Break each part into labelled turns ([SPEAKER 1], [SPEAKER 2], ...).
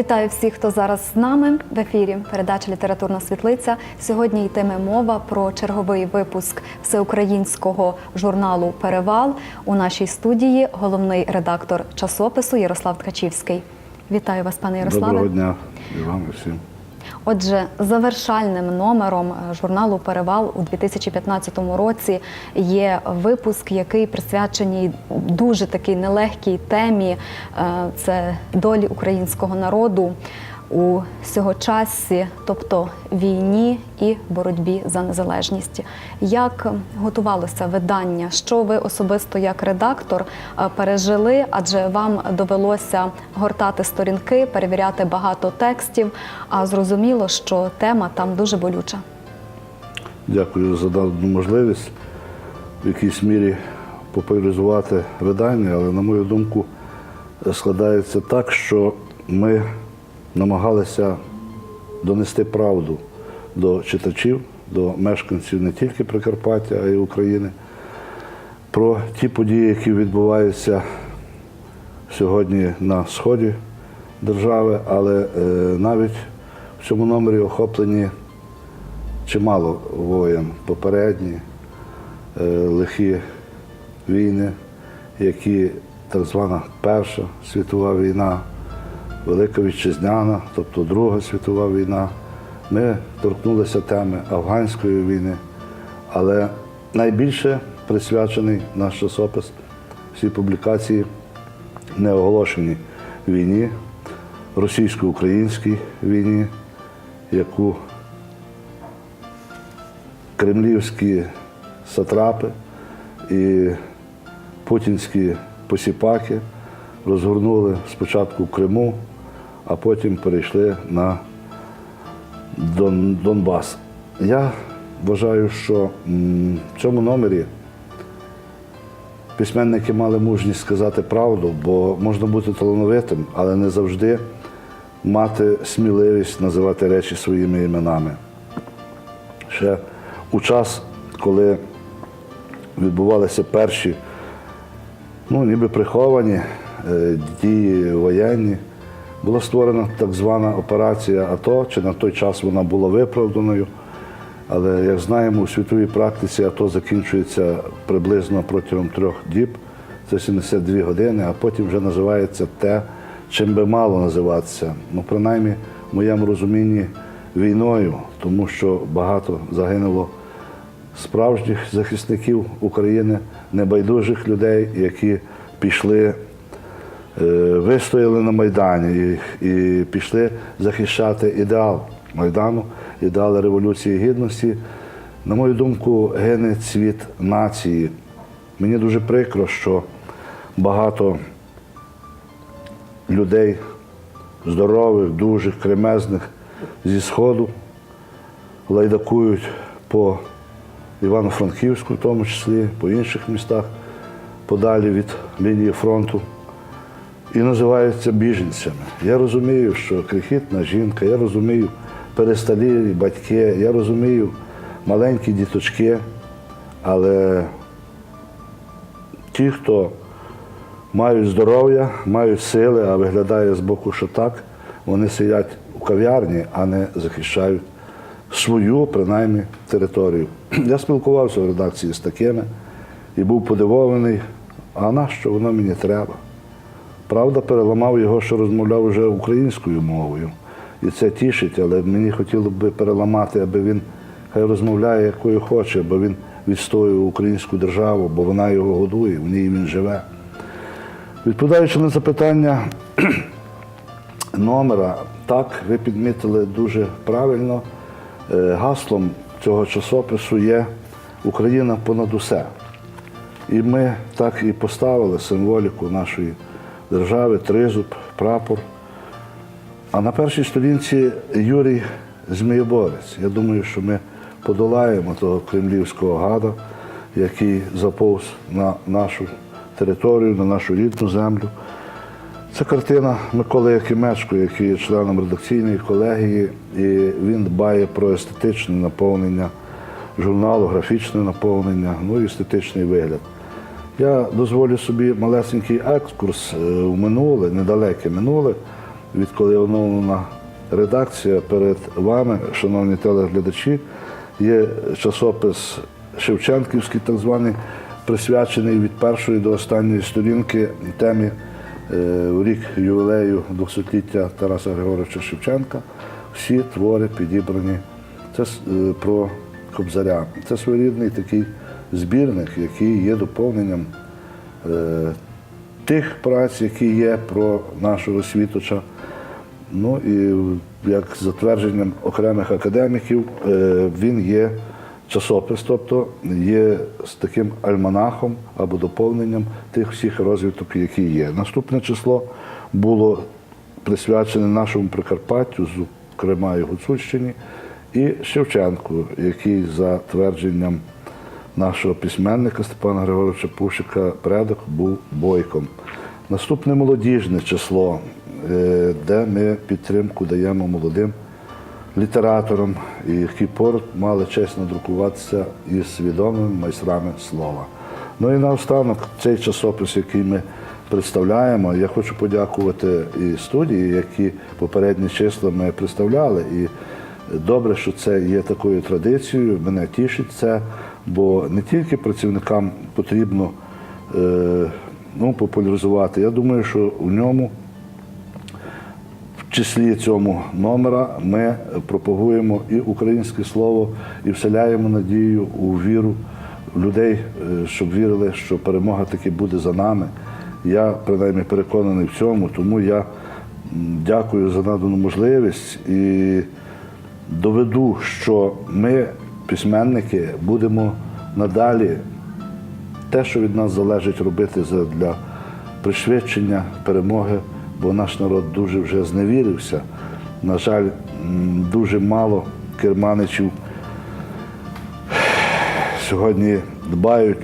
[SPEAKER 1] Вітаю всіх, хто зараз з нами в ефірі. Передача Літературна світлиця. Сьогодні йтиме мова про черговий випуск всеукраїнського журналу Перевал. У нашій студії головний редактор часопису Ярослав Ткачівський. Вітаю вас, пане Ярославе.
[SPEAKER 2] Доброго дня і вам і всім.
[SPEAKER 1] Отже, завершальним номером е, журналу Перевал у 2015 році є випуск, який присвячений дуже такій нелегкій темі. е, Це долі українського народу у сьогочасі, тобто війні і боротьбі за незалежність. Як готувалося видання? Що ви особисто як редактор е, пережили? Адже вам довелося гортати сторінки, перевіряти багато текстів. А зрозуміло, що тема там дуже болюча.
[SPEAKER 2] Дякую за дану можливість в якійсь мірі популяризувати видання, але, на мою думку, складається так, що ми намагалися донести правду до читачів, до мешканців не тільки Прикарпаття, а й України, про ті події, які відбуваються сьогодні на сході держави, але е, навіть в цьому номері охоплені чимало воєн. Попередні, е, лихі війни, які так звана Перша світова війна, Велика Вітчизняна, тобто Друга світова війна. Ми торкнулися теми афганської війни, але найбільше присвячений наш часопис всі публікації неоголошеній війні, російсько-українській війні, яку кремлівські сатрапи і путінські посіпаки розгорнули спочатку в Криму, а потім перейшли на Дон, Донбас. Я вважаю, що в цьому номері письменники мали мужність сказати правду, бо можна бути талановитим, але не завжди мати сміливість називати речі своїми іменами. Ще у час, коли відбувалися перші, ну, ніби приховані е, дії воєнні, була створена так звана операція АТО, чи на той час вона була виправданою. Але, як знаємо, у світовій практиці АТО закінчується приблизно протягом трьох діб, це 72 години, а потім вже називається те, чим би мало називатися. Ну, принаймні, в моєму розумінні, війною, тому що багато загинуло справжніх захисників України, небайдужих людей, які пішли, вистояли на Майдані і, і пішли захищати ідеал Майдану, ідеали Революції Гідності. На мою думку, гине цвіт нації. Мені дуже прикро, що багато людей здорових, дужих, кремезних зі Сходу лайдакують по Івано-Франківську, в тому числі, по інших містах, подалі від лінії фронту, і називаються біженцями. Я розумію, що крихітна жінка, я розумію перестарілі батьки, я розумію маленькі діточки, але ті, хто мають здоров'я, мають сили, а виглядає з боку, що так, вони сидять у кав'ярні, а не захищають свою, принаймні, територію. Я спілкувався в редакції з такими і був подивований, а на що воно мені треба? Правда, переламав його, що розмовляв вже українською мовою. І це тішить, але мені хотілося б переламати, аби він хай розмовляє, якою хоче, бо він відстоює українську державу, бо вона його годує, в ній він живе. Відповідаючи на запитання номера, так, ви підмітили дуже правильно. Е, Гаслом цього часопису є Україна понад усе. І ми так і поставили символіку нашої держави, тризуб, прапор. А на першій сторінці Юрій Змієборець. Я думаю, що ми подолаємо того кремлівського гада, який заповз на нашу територію, на нашу рідну землю. Це картина Миколи Якимечко, який є членом редакційної колегії, і він дбає про естетичне наповнення журналу, графічне наповнення, ну і естетичний вигляд. Я дозволю собі малесенький екскурс е, в минуле, недалеке минуле, відколи оновлена редакція перед вами, шановні телеглядачі, є часопис Шевченківський, так званий, присвячений від першої до останньої сторінки темі е, у рік ювілею 200-ліття Тараса Григоровича Шевченка. Всі твори підібрані. Це е, про Кобзаря. Це своєрідний такий збірник, який є доповненням е, тих праць, які є про нашого світоча. Ну і як затвердженням окремих академіків, е, він є часопис, тобто є з таким альманахом або доповненням тих всіх розвиток, які є. Наступне число було присвячене нашому Прикарпаттю, зокрема і Гуцульщині, і Шевченку, який за твердженням нашого письменника Степана Григоровича Пушика предок був бойком. Наступне молодіжне число, е, де ми підтримку даємо молодим літераторам, які поруч мали честь надрукуватися із відомими майстрами слова. Ну і наостанок цей часопис, який ми представляємо, я хочу подякувати і студії, які попередні числа ми представляли. І добре, що це є такою традицією. Мене тішить це, бо не тільки працівникам потрібно е, ну, популяризувати. Я думаю, що у ньому в числі цьому номера ми пропагуємо і українське слово, і вселяємо надію у віру людей, е, щоб вірили, що перемога таки буде за нами. Я принаймні переконаний в цьому, тому я дякую за надану можливість і доведу, що ми, письменники, будемо надалі те, що від нас залежить робити для пришвидшення перемоги, бо наш народ дуже вже зневірився. На жаль, дуже мало керманичів сьогодні дбають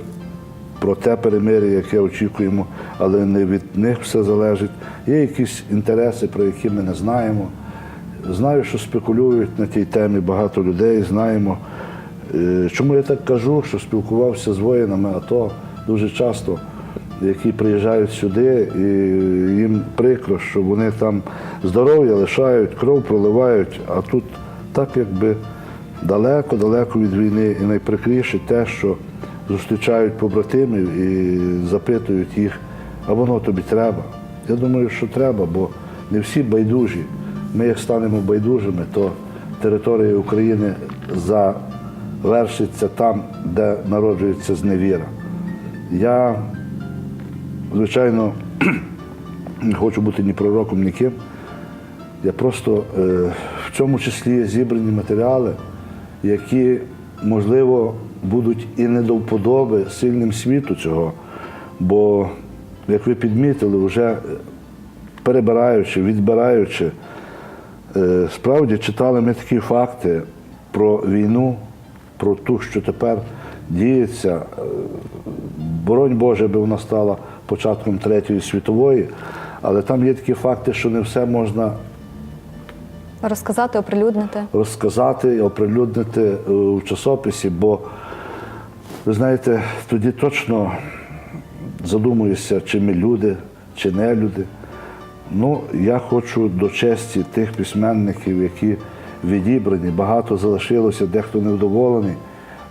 [SPEAKER 2] про те перемир'я, яке очікуємо, але не від них все залежить. Є якісь інтереси, про які ми не знаємо. Знаю, що спекулюють на тій темі багато людей, знаємо. Е, Чому я так кажу, що спілкувався з воїнами АТО дуже часто, які приїжджають сюди, і їм прикро, що вони там здоров'я лишають, кров проливають, а тут так якби далеко-далеко від війни. І найприкріше те, що зустрічають побратимів і запитують їх, а воно тобі треба. Я думаю, що треба, бо не всі байдужі. Ми як станемо байдужими, то територія України завершиться там, де народжується зневіра. Я, звичайно, не хочу бути ні пророком, ні ким. Я просто е, в цьому числі зібрані матеріали, які, можливо, будуть і не до вподоби сильним світу цього. Бо, як ви підмітили, вже перебираючи, відбираючи, е, справді читали ми такі факти про війну, про ту, що тепер діється. Е, Боронь Боже, аби вона стала початком Третьої світової, але там є такі факти, що не все можна
[SPEAKER 1] Розказати, оприлюднити.
[SPEAKER 2] розказати і оприлюднити е, у часописі, бо ви знаєте, тоді точно задумуєшся, чи ми люди, чи не люди. Ну, я хочу до честі тих письменників, які відібрані, багато залишилося, дехто невдоволений,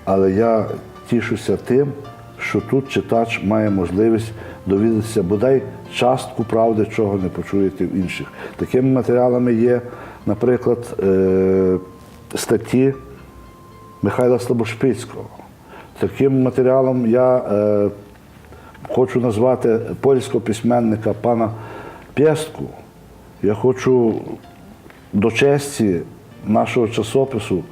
[SPEAKER 2] але я тішуся тим, що тут читач має можливість довідатися бодай частку правди, чого не почуєте в інших. Такими матеріалами є, наприклад, е, статті Михайла Слабошпицького. Таким матеріалом я е, хочу назвати польського письменника пана Пєстку. Я хочу до честі нашого часопису.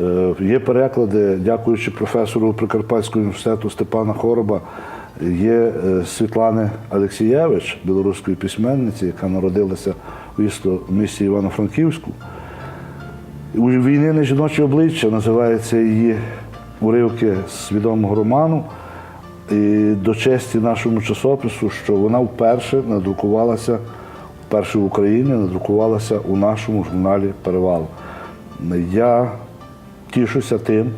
[SPEAKER 2] Е, Є переклади, дякуючи професору Прикарпатського університету Степана Хороба, є е, Світлани Алексієвич, білоруської письменниці, яка народилася в місті Івано-Франківську. У війни на жіноче обличчя називається її уривки з відомого роману. І до честі нашому часопису, що вона вперше надрукувалася, вперше в Україні надрукувалася у нашому журналі Перевал. Я тішуся тим,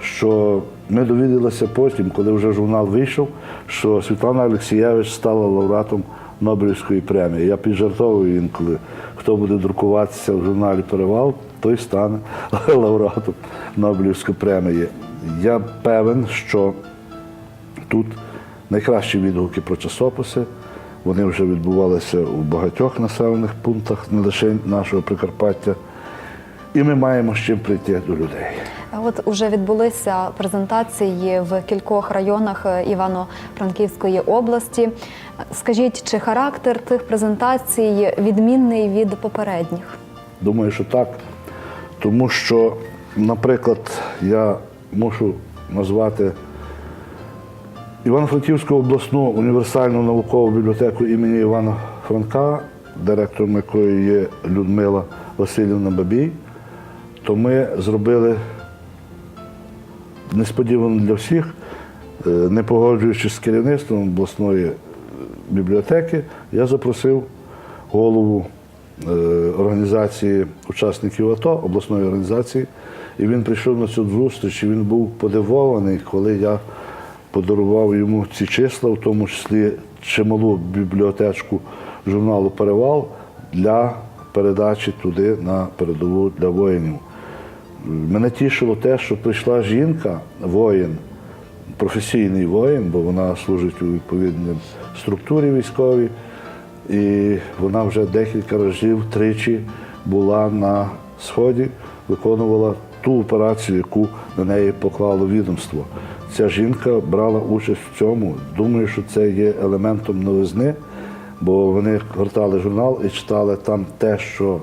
[SPEAKER 2] що ми довідалися потім, коли вже журнал вийшов, що Світлана Олексієвич стала лауреатом Нобелівської премії. Я піджартовую інколи, хто буде друкуватися в журналі Перевал, той стане лауреатом Нобелівської премії. Я певен, що тут найкращі відгуки про часописи. Вони вже відбувалися у багатьох населених пунктах, не лише нашого Прикарпаття. І ми маємо з чим прийти до людей.
[SPEAKER 1] От уже відбулися презентації в кількох районах е, Івано-Франківської області. Скажіть, чи характер тих презентацій відмінний від попередніх?
[SPEAKER 2] Думаю, що так. Тому що, наприклад, я мушу назвати Івано-Франківську обласну універсальну наукову бібліотеку імені Івана Франка, директором якої є Людмила Васильівна Бабій, то ми зробили несподівано для всіх, е, не погоджуючись з керівництвом обласної бібліотеки, я запросив голову е, організації учасників АТО, обласної організації, і він прийшов на цю зустріч, і він був подивований, коли я подарував йому ці числа, в тому числі чималу бібліотечку журналу Перевал для передачі туди на передову для воїнів. Мене тішило те, що прийшла жінка, воїн, професійний воїн, бо вона служить у відповідній структурі військовій, і вона вже декілька разів тричі була на сході, виконувала ту операцію, яку на неї поклало відомство. Ця жінка брала участь в цьому. Думаю, що це є елементом новизни, бо вони гортали журнал і читали там те, що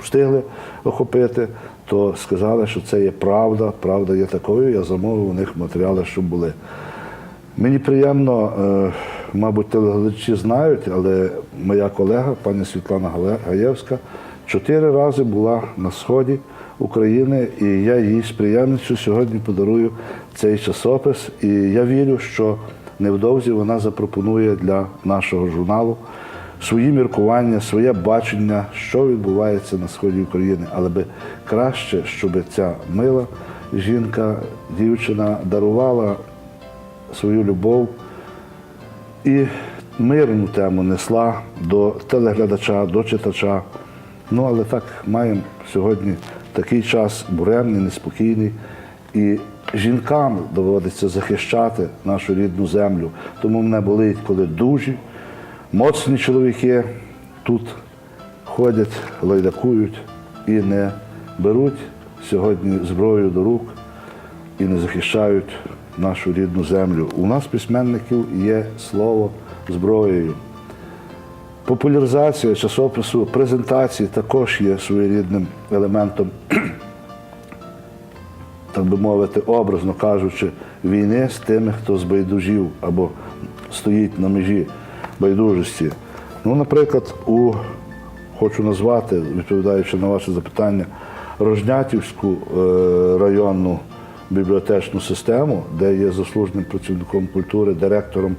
[SPEAKER 2] встигли охопити, то сказали, що це є правда, правда є такою. Я замовив у них матеріали, що були. Мені приємно, е, мабуть, телеглядачі знають, але моя колега, пані Світлана Гаєвська, чотири рази була на сході України, і я їй з приємністю сьогодні подарую цей часопис. І я вірю, що невдовзі вона запропонує для нашого журналу свої міркування, своє бачення, що відбувається на сході України, але би краще, щоб ця мила жінка, дівчина дарувала свою любов і мирну тему несла до телеглядача, до читача. Ну, але так маємо сьогодні такий час буремний, неспокійний. І жінкам доводиться захищати нашу рідну землю. Тому мене болить, коли дужі, моцні чоловіки тут ходять, лайдакують і не беруть сьогодні зброю до рук і не захищають нашу рідну землю. У нас, письменників, є слово зброєю. Популяризація часопису, презентації також є своєрідним елементом, так би мовити, образно кажучи, війни з тими, хто збайдужів або стоїть на межі байдужості. Ну, наприклад, у хочу назвати, відповідаючи на ваше запитання, Рожнятівську е, районну бібліотечну систему, де є заслуженим працівником культури, директором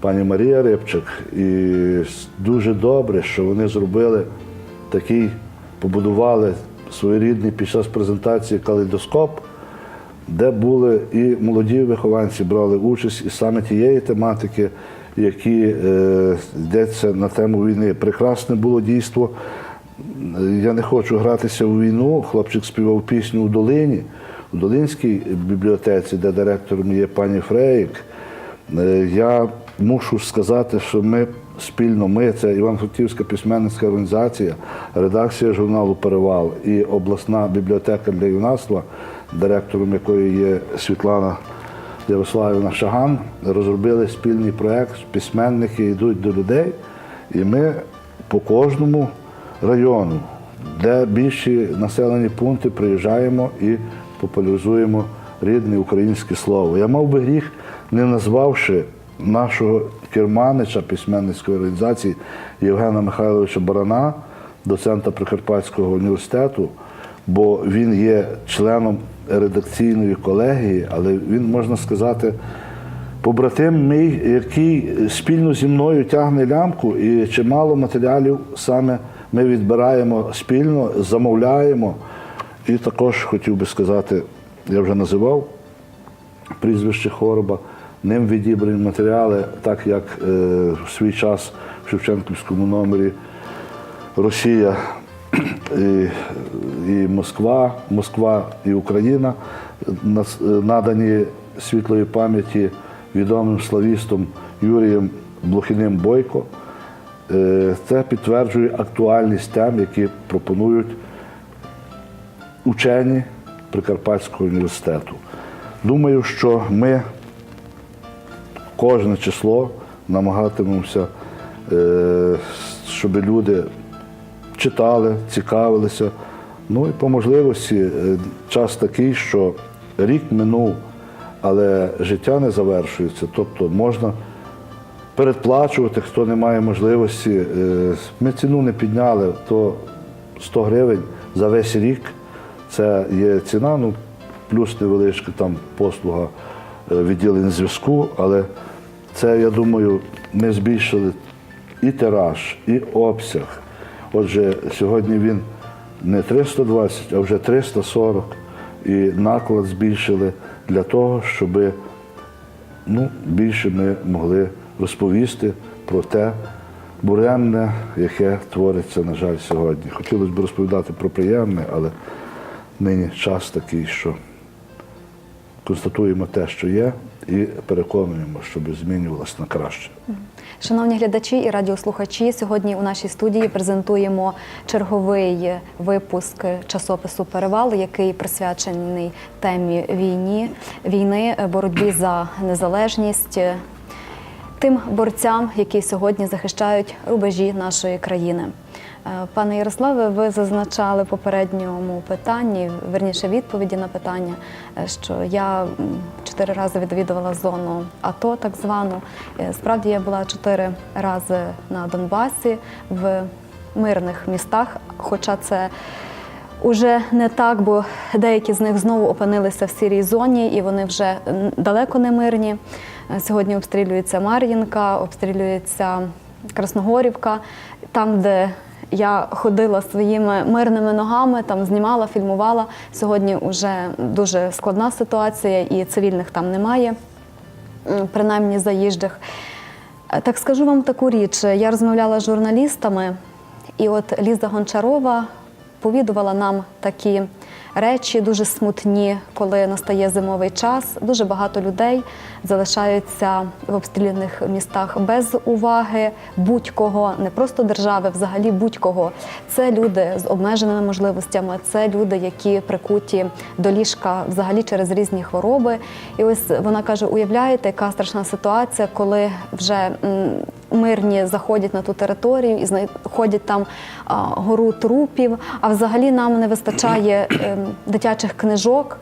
[SPEAKER 2] пані Марія Рибчик. І дуже добре, що вони зробили такий, побудували своєрідний під час презентації калейдоскоп, де були і молоді вихованці брали участь і саме тієї тематики, які е, йдеться на тему війни. Прекрасне було дійство. Я не хочу гратися в війну. Хлопчик співав пісню у долині, у Долинській бібліотеці, де директором є пані Фрейк. Е, Я мушу сказати, що ми спільно, ми це Іван-Франківська письменницька організація, редакція журналу Перевал і обласна бібліотека для юнацтва, директором якої є Світлана Ярославівна Шаган, розробили спільний проєкт, письменники йдуть до людей, і ми по кожному району, де більші населені пункти, приїжджаємо і популяризуємо рідне українське слово. Я мав би гріх, не назвавши нашого керманича письменницької організації Євгена Михайловича Барана, доцента Прикарпатського університету, бо він є членом редакційної колегії, але він, можна сказати, побратим мій, який спільно зі мною тягне лямку, і чимало матеріалів саме ми відбираємо спільно, замовляємо. І також хотів би сказати, я вже називав прізвище Хороба, ним відібрані матеріали, так як е, в свій час в Шевченківському номері Росія і, і Москва, Москва і Україна надані світлої пам'яті відомим славістом Юрієм Блохіним Бойко. Е, Це підтверджує актуальність тем, які пропонують учені Прикарпатського університету. Думаю, що ми кожне число намагатимемося, е, щоб люди читали, цікавилися. Ну і по можливості е, час такий, що рік минув, але життя не завершується. Тобто можна передплачувати, хто не має можливості. Е, Ми ціну не підняли, то 100 гривень за весь рік. Це є ціна, ну плюс невеличка там послуга е, відділення зв'язку, але це, я думаю, ми збільшили і тираж, і обсяг. Отже, сьогодні він не 320, а вже 340. І наклад збільшили для того, щоб ну, більше ми могли розповісти про те буремне, яке твориться, на жаль, сьогодні. Хотілося б розповідати про приємне, але нині час такий, що констатуємо те, що є, і переконуємо, щоб змінювалося на краще.
[SPEAKER 1] Шановні глядачі і радіослухачі, сьогодні у нашій студії презентуємо черговий випуск часопису Перевал, який присвячений темі війні, війни, боротьбі за незалежність, тим борцям, які сьогодні захищають рубежі нашої країни. Е, Пане Ярославе, ви зазначали попередньому питанні, верніше відповіді на питання, е, що я чотири рази відвідувала зону АТО, так звану. Е, Справді я була чотири рази на Донбасі в мирних містах, хоча це Уже не так, бо деякі з них знову опинилися в сірій зоні, і вони вже далеко не мирні. Е, Сьогодні обстрілюється Мар'їнка, обстрілюється Красногорівка, там, де я ходила своїми мирними ногами, там знімала, фільмувала. Сьогодні вже дуже складна ситуація, і цивільних там немає, принаймні заїжджих. Е, Так скажу вам таку річ. Я розмовляла з журналістами, і от Ліза Гончарова повідувала нам такі речі дуже смутні, коли настає зимовий час. Дуже багато людей залишаються в обстріляних містах без уваги будь-кого, не просто держави, взагалі будь-кого. Це люди з обмеженими можливостями, це люди, які прикуті до ліжка взагалі через різні хвороби. І ось вона каже: уявляєте, яка страшна ситуація, коли вже мирні заходять на ту територію і знаходять там гору трупів. А взагалі нам не вистачає ем, дитячих книжок.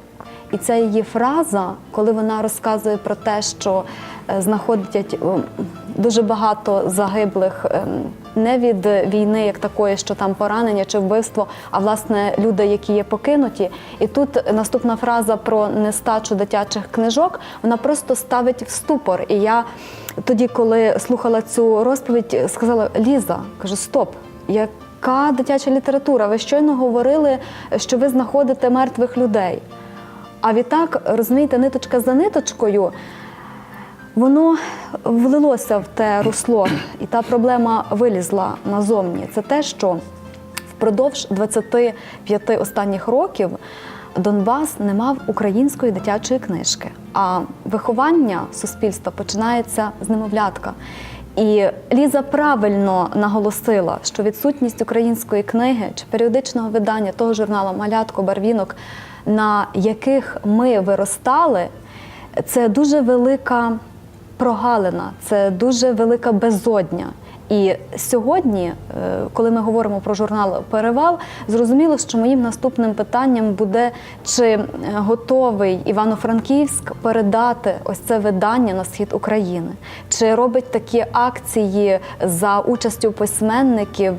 [SPEAKER 1] І ця її фраза, коли вона розказує про те, що знаходять ем, дуже багато загиблих ем, не від війни, як такої, що там поранення чи вбивство, а власне люди, які є покинуті. І тут наступна фраза про нестачу дитячих книжок, вона просто ставить в ступор. І я тоді, коли слухала цю розповідь, сказала: Ліза, кажу, стоп, яка дитяча література? Ви щойно говорили, що ви знаходите мертвих людей. А відтак, розумієте, ниточка за ниточкою, воно влилося в те русло, і та проблема вилізла назовні. Це те, що впродовж 25 останніх років Донбас не мав української дитячої книжки, а виховання суспільства починається з немовлятка. І Ліза правильно наголосила, що відсутність української книги чи періодичного видання того журналу Малятко, барвінок, на яких ми виростали, це дуже велика прогалина, це дуже велика безодня. І сьогодні, е, коли ми говоримо про журнал Перевал, зрозуміло, що моїм наступним питанням буде, чи е, готовий Івано-Франківськ передати ось це видання на схід України, чи робить такі акції за участю письменників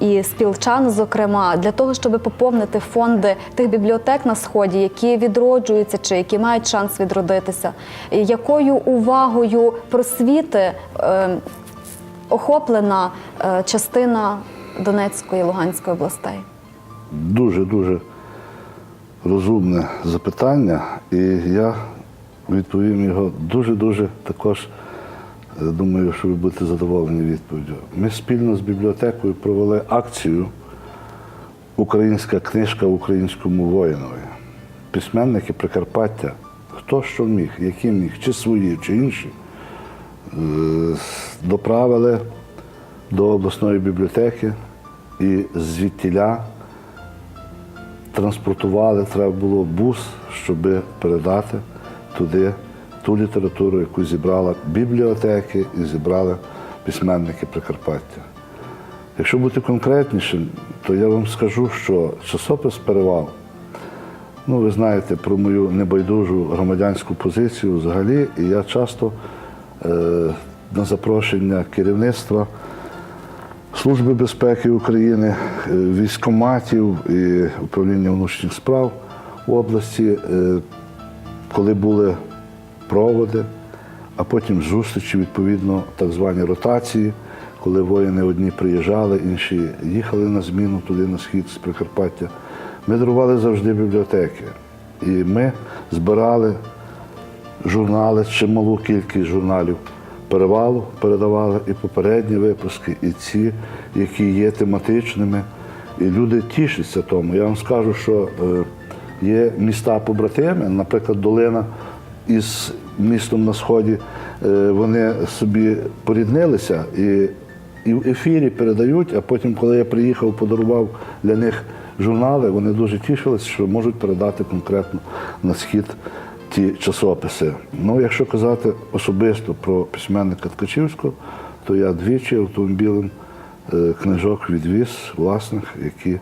[SPEAKER 1] і спілчан, зокрема, для того, щоб поповнити фонди тих бібліотек на сході, які відроджуються чи які мають шанс відродитися, якою увагою просвіти. Охоплена е, частина Донецької і Луганської областей.
[SPEAKER 2] Дуже-дуже розумне запитання, і я відповім його дуже-дуже також. е, Думаю, що ви будете задоволені відповіддю. Ми спільно з бібліотекою провели акцію Українська книжка українському воїнові. Письменники Прикарпаття, хто що міг, які міг, чи свої, чи інші, доправили до обласної бібліотеки і звідтіля транспортували, треба було бус, щоб передати туди ту літературу, яку зібрала бібліотеки і зібрали письменники Прикарпаття. Якщо бути конкретнішим, то я вам скажу, що часопис перевал. Ну, ви знаєте про мою небайдужу громадянську позицію взагалі, і я часто е, на запрошення керівництва Служби безпеки України, е, військоматів і управління внутрішніх справ в області, е, коли були проводи, а потім зустрічі, відповідно, так звані ротації, коли воїни одні приїжджали, інші їхали на зміну туди на схід з Прикарпаття. Ми дарували завжди бібліотеки. І ми збирали журнали, чималу кількість журналів перевалу передавали і попередні випуски, і ці, які є тематичними. І люди тішаться тому. Я вам скажу, що е, є міста побратими, наприклад, Долина із містом на Сході, е, вони собі поріднилися і, і в ефірі передають, а потім, коли я приїхав, подарував для них журнали, вони дуже тішилися, що можуть передати конкретно на схід ті часописи. Ну, якщо казати особисто про письменника Ткачівського, то я двічі автомобілем е, книжок відвіз власних, які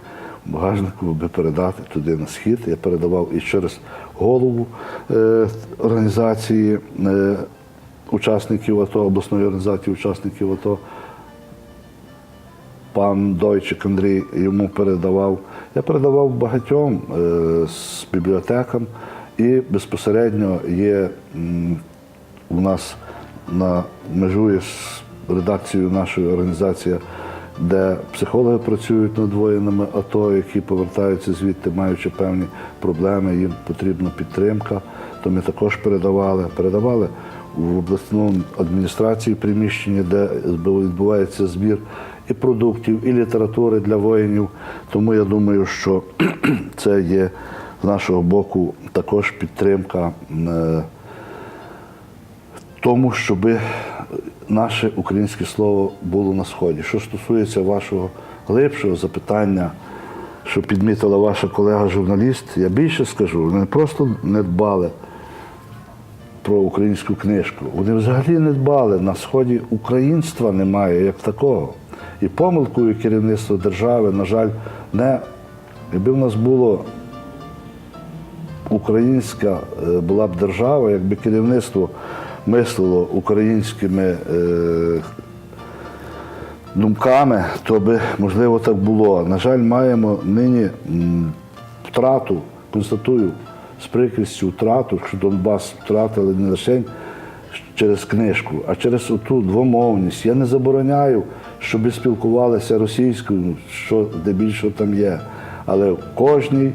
[SPEAKER 2] багажнику би передати туди на схід. Я передавав і через голову е, організації е, учасників АТО, обласної організації учасників АТО пан Дойчик Андрій йому передавав. Я передавав багатьом з бібліотекам, і безпосередньо є у нас на межує з редакцією нашої організації, де психологи працюють над воїнами АТО, які повертаються звідти, маючи певні проблеми, їм потрібна підтримка. То ми також передавали. Передавали в обласному адміністрації приміщення, де відбувається збір і продуктів, і літератури для воїнів. Тому я думаю, що це є з нашого боку також підтримка е, тому, щоб наше українське слово було на сході. Що стосується вашого глибшого запитання, що підмітила ваша колега-журналіст, я більше скажу, вони просто не дбали про українську книжку. Вони взагалі не дбали. На сході українства немає як такого. І помилкою керівництва держави, на жаль, не якби в нас було українська е, була б держава, якби керівництво мислило українськими е, думками, то би можливо так було. На жаль, маємо нині втрату, констатую з прикрістю втрату, що Донбас втратили не лише через книжку, а через оту двомовність. Я не забороняю, щоб спілкувалися російською, що де більше там є. Але кожній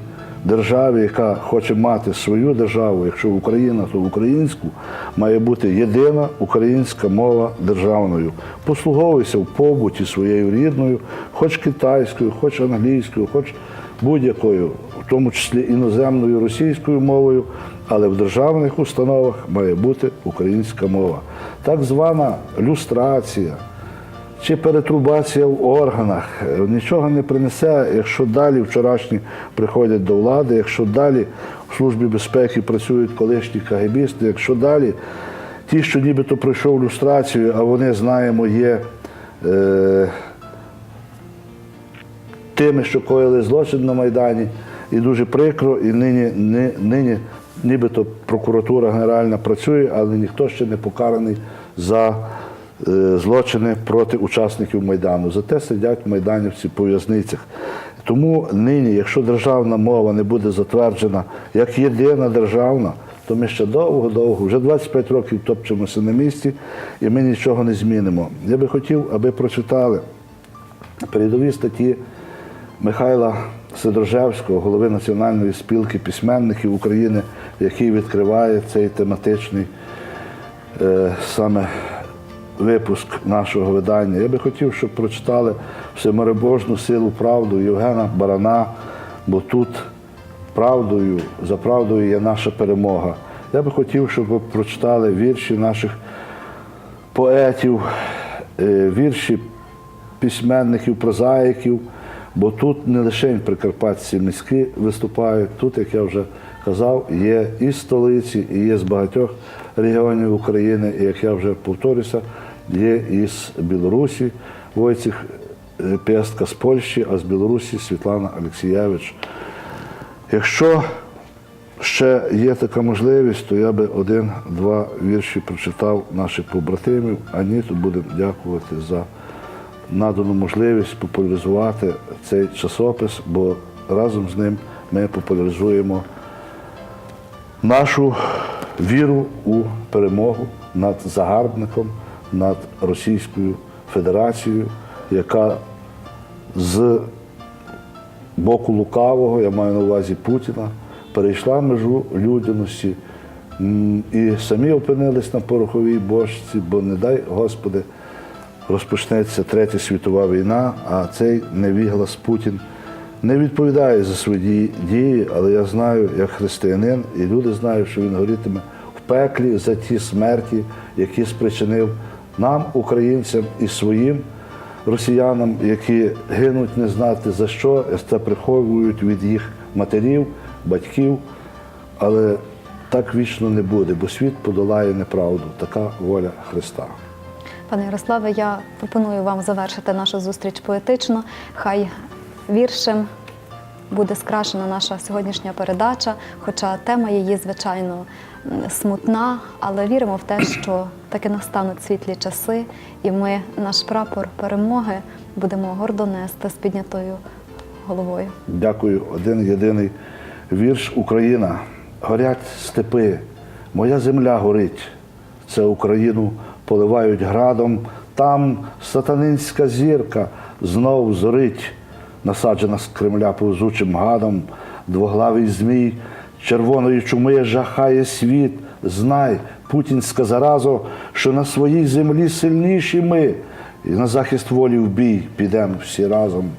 [SPEAKER 2] державі, яка хоче мати свою державу, якщо Україна, то українську, має бути єдина українська мова державною. Послуговуйся в побуті своєю рідною, хоч китайською, хоч англійською, хоч будь-якою, в тому числі іноземною російською мовою, але в державних установах має бути українська мова. Так звана люстрація чи перетрубація в органах. Е, нічого не принесе, якщо далі вчорашні приходять до влади, якщо далі в Службі безпеки працюють колишні кагебісти, якщо далі ті, що нібито пройшов люстрацію, а вони знаємо, є е, тими, що коїли злочин на Майдані, і дуже прикро, і нині, ни- нині нібито прокуратура генеральна працює, але ніхто ще не покараний за злочини проти учасників Майдану. Зате сидять майданівці по в'язницях. Тому нині, якщо державна мова не буде затверджена як єдина державна, то ми ще довго-довго, вже 25 років топчемося на місці, і ми нічого не змінимо. Я би хотів, аби прочитали передові статті Михайла Сидоржевського, голови Національної спілки письменників України, який відкриває цей тематичний е, саме випуск нашого видання. Я би хотів, щоб прочитали всемиребожну силу правду Євгена Барана, бо тут правдою, за правдою є наша перемога. Я би хотів, щоб ви прочитали вірші наших поетів, е, вірші письменників, прозаїків, бо тут не лише прикарпатські міські виступають, тут, як я вже казав, є і столиці, і є з багатьох регіонів України, і як я вже повторюся, є із Білорусі Войціх е, Пестка з Польщі, а з Білорусі Світлана Олексієвич. Якщо ще є така можливість, то я би один-два вірші прочитав наших побратимів, а ні, то будемо дякувати за надану можливість популяризувати цей часопис, бо разом з ним ми популяризуємо нашу віру у перемогу над загарбником, над Російською Федерацією, яка з боку лукавого, я маю на увазі Путіна, перейшла межу людяності. І самі опинились на пороховій бочці, бо не дай Господи, розпочнеться Третя світова війна, а цей невіглас Путін не відповідає за свої дії- але я знаю, як християнин, і люди знають, що він горітиме в пеклі за ті смерті, які спричинив нам, українцям, і своїм росіянам, які гинуть не знати за що, це приховують від їх матерів, батьків. Але так вічно не буде, бо світ подолає неправду. Така воля Христа.
[SPEAKER 1] Пане Ярославе, я пропоную вам завершити нашу зустріч поетично. Хай віршем буде скрашена наша сьогоднішня передача, хоча тема її, звичайно, смутна, але віримо в те, що таки настануть світлі часи, і ми наш прапор перемоги будемо гордо нести з піднятою головою.
[SPEAKER 2] Дякую. Один єдиний вірш Україна. Горять степи, моя земля горить. Це Україну поливають градом. Там сатанинська зірка знов зорить, насаджена з Кремля повзучим гадом, двоглавий змій, червоної чуми жахає світ. Знай, путінська заразо, що на своїй землі сильніші ми, і на захист волі в бій підемо всі разом.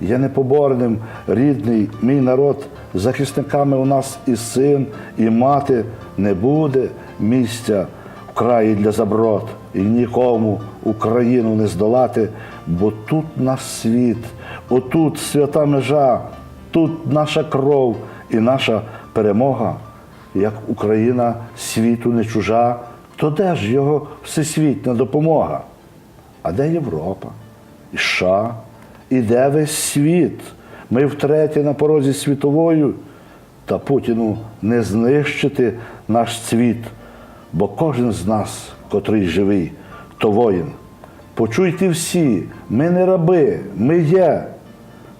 [SPEAKER 2] Є непоборним, рідний мій народ, захисниками у нас і син, і мати не буде місця в краї для заброд, і нікому Україну не здолати, бо тут наш світ, отут свята межа, тут наша кров і наша перемога. Як Україна світу не чужа, то де ж його всесвітня допомога? А де Європа? І США? І де весь світ? Ми втретє на порозі світовою, та Путіну не знищити наш цвіт, бо кожен з нас, котрий живий, то воїн. Почуйте всі, ми не раби, ми є.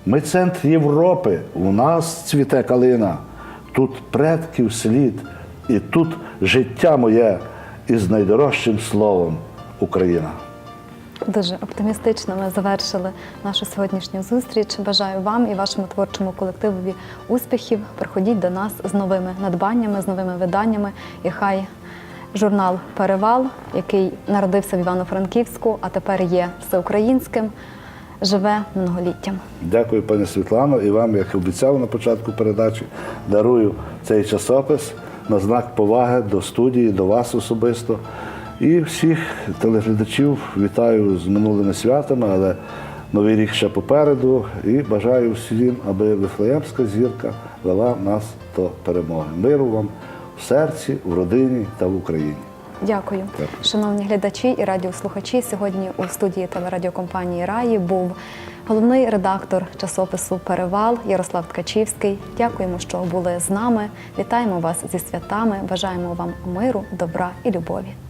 [SPEAKER 2] Ми центр Європи, у нас цвіте калина, тут предків слід, і тут життя моє із найдорожчим словом Україна.
[SPEAKER 1] Дуже оптимістично ми завершили нашу сьогоднішню зустріч. Бажаю вам і вашому творчому колективові успіхів. Приходіть до нас з новими надбаннями, з новими виданнями. І хай журнал Перевал, який народився в Івано-Франківську, а тепер є всеукраїнським, живе многоліттям.
[SPEAKER 2] Дякую, пані Світлано, і вам, як обіцяв на початку передачі, дарую цей часопис на знак поваги до студії, до вас особисто. І всіх телеглядачів вітаю з минулими святами, але новий рік ще попереду. І бажаю всім, аби Вифлеємська зірка вела нас до перемоги. Миру вам в серці, в родині та в Україні.
[SPEAKER 1] Дякую.
[SPEAKER 2] Дякую.
[SPEAKER 1] Шановні глядачі і радіослухачі. Сьогодні у студії телерадіокомпанії Раї був головний редактор часопису Перевал Ярослав Ткачівський. Дякуємо, що були з нами. Вітаємо вас зі святами. Бажаємо вам миру, добра і любові.